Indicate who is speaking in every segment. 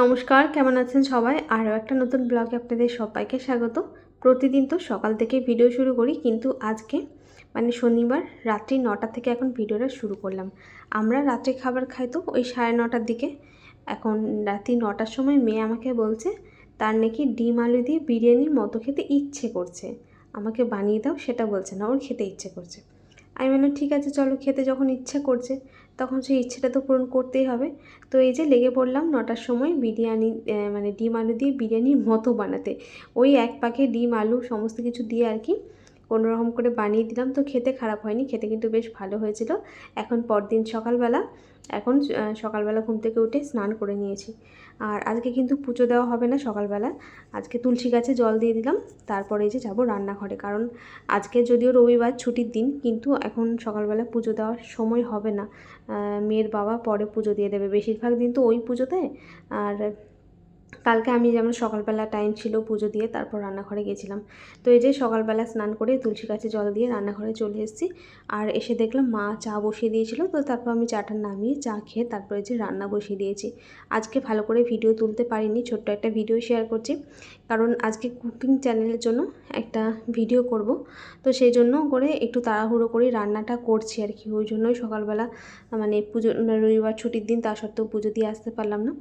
Speaker 1: নমস্কার, কেমন আছেন সবাই? আরও একটা নতুন ব্লগে আপনাদের সবাইকে স্বাগত। প্রতিদিন তো সকাল থেকে ভিডিও শুরু করি, কিন্তু আজকে মানে শনিবার, রাত্রি নটা থেকে এখন ভিডিওটা শুরু করলাম। আমরা রাত্রে খাবার খাই তো ওই সাড়ে নটার দিকে। এখন রাত্রি নটার সময় মেয়ে আমাকে বলছে, তার নাকি ডিম আলু দিয়ে বিরিয়ানির মতো খেতে ইচ্ছে করছে। আমাকে বানিয়ে দাও, সেটা বলছে না, ওর খেতে ইচ্ছে করছে। আমি বললাম, ঠিক আছে, চলো খেতে। যখন ইচ্ছা করছে, তখন সেই ইচ্ছেটা তো পূরণ করতেই হবে। তো এই যে লেগে পড়লাম নটার সময় বিরিয়ানি মানে ডিম আলু দিয়ে বিরিয়ানির মতো বানাতে। ওই এক পাকে ডিম, আলু, সমস্ত কিছু দিয়ে আর কি রকম করে বানিয়ে দিলাম। তো খেতে খারাপ হয়নি, খেতে কিন্তু বেশ ভালো হয়েছিল। এখন পরদিন সকালবেলা, এখন সকালবেলা ঘুম থেকে উঠে স্নান করে নিয়েছি। আর আজকে কিন্তু পুজো দেওয়া হবে না সকালবেলা। আজকে তুলসী গাছে জল দিয়ে দিলাম। তারপরে যে যাব রান্নাঘরে। কারণ আজকে যদিও রবিবার ছুটির দিন, কিন্তু এখন সকালবেলা পুজো দেওয়ার সময় হবে না। মেয়ের বাবা পরে পুজো দিয়ে দেবে। বেশিরভাগ দিন তো ওই পুজোতে। আর কালকে আমি যেমন সকালবেলা টাইম ছিল পুজো দিয়ে, তারপর রান্নাঘরে গেছিলাম। তো এই যে সকালবেলা স্নান করে তুলসী গাছে জল দিয়ে রান্নাঘরে চলে এসেছি। আর এসে দেখলাম মা চা বসিয়ে দিয়েছিল, তো তারপর আমি চাটা নামিয়ে চা খেয়ে তারপরে যে রান্না বসিয়ে দিয়েছি। আজকে ভালো করে ভিডিও তুলতে পারিনি, ছোট্ট একটা ভিডিও শেয়ার করছি। কারণ আজকে কুকিং চ্যানেলের জন্য একটা ভিডিও করব। তো সেই জন্য করে একটু তাড়াহুড়ো করে রান্নাটা করছি আর কি। ওই জন্যই সকালবেলা মানে পুজো, রবিবার ছুটির দিন, তা সত্ত্বেও পুজো দিয়ে আসতে পারলাম না।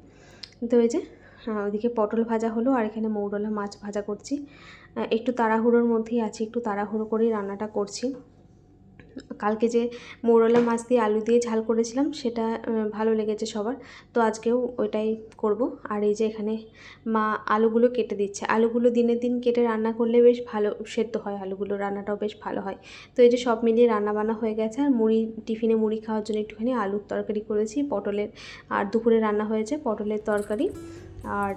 Speaker 1: তো এই যে ওইদিকে পটল ভাজা হলো আর এখানে মৌরলা মাছ ভাজা করছি। একটু তাড়াহুড়োর মধ্যেই আছি, একটু তাড়াহুড়ো করেই রান্নাটা করছি। কালকে যে মৌরলা মাছ দিয়ে আলু দিয়ে ঝাল করেছিলাম, সেটা ভালো লেগেছে সবার। তো আজকেও ওইটাই করব। আর এই যে এখানে মা আলুগুলো কেটে দিচ্ছে। আলুগুলো দিনের দিন কেটে রান্না করলে বেশ ভালো সেদ্ধ হয় আলুগুলো, রান্নাটাও বেশ ভালো হয়। তো এই যে সব মিলিয়ে রান্না বান্না হয়ে গেছে। আর মুড়ি, টিফিনে মুড়ি খাওয়ার জন্য একটুখানি আলুর তরকারি করেছি। পটলের, আর দুপুরে রান্না হয়েছে পটলের তরকারি। আর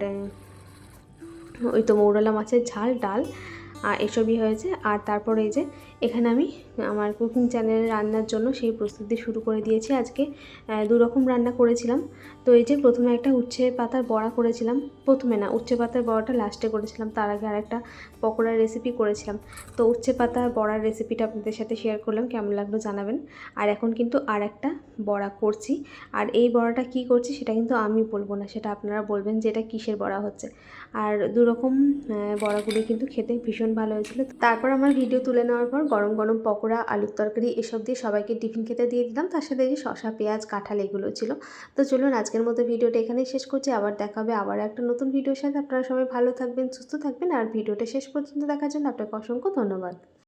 Speaker 1: ওই তো মৌরলা মাছের ঝাল ডাল। আর এসবই হয়েছে। আর তারপরে এই যে এখানে আমি আমার কুকিং চ্যানেলে রান্নার জন্য সেই প্রস্তুতি শুরু করে দিয়েছি। আজকে দু রকম রান্না করেছিলাম। তো এই যে প্রথমে একটা উচ্ছে পাতার বড়া করেছিলাম। প্রথমে না, উচ্ছে পাতার বড়াটা লাস্টে করেছিলাম। তার আগে আরেকটা পকোড়ার রেসিপি করেছিলাম। তো উচ্ছে পাতার বড়ার রেসিপিটা আপনাদের সাথে শেয়ার করলাম। কেমন লাগল জানাবেন। আর এখন কিন্তু আর একটা বড়া করছি। আর এই বড়াটা কি করছি সেটা কিন্তু আমি বলব না, সেটা আপনারা বলবেন যে এটা কিসের বড়া হচ্ছে। আর দু রকম বড়াগুলো কিন্তু খেতে ভীষণ ভালো হয়েছিল। তারপর আমার ভিডিও তুলে নেওয়ার পর গরম গরম পকোড়া, আলুর তরকারি এসব দিয়ে সবাইকে টিফিন খেতে দিয়ে দিলাম। তার সাথে যে শশা পেঁয়াজ, কাঁঠাল এগুলো ছিল। তো চলুন আজকের মতো ভিডিওটা এখানেই শেষ করছি। আবার দেখা হবে আবার একটা নতুন ভিডিওর সাথে। আপনারা সবাই ভালো থাকবেন, সুস্থ থাকবেন। আর ভিডিওটা শেষ পর্যন্ত দেখার জন্য আপনাকে অসংখ্য ধন্যবাদ।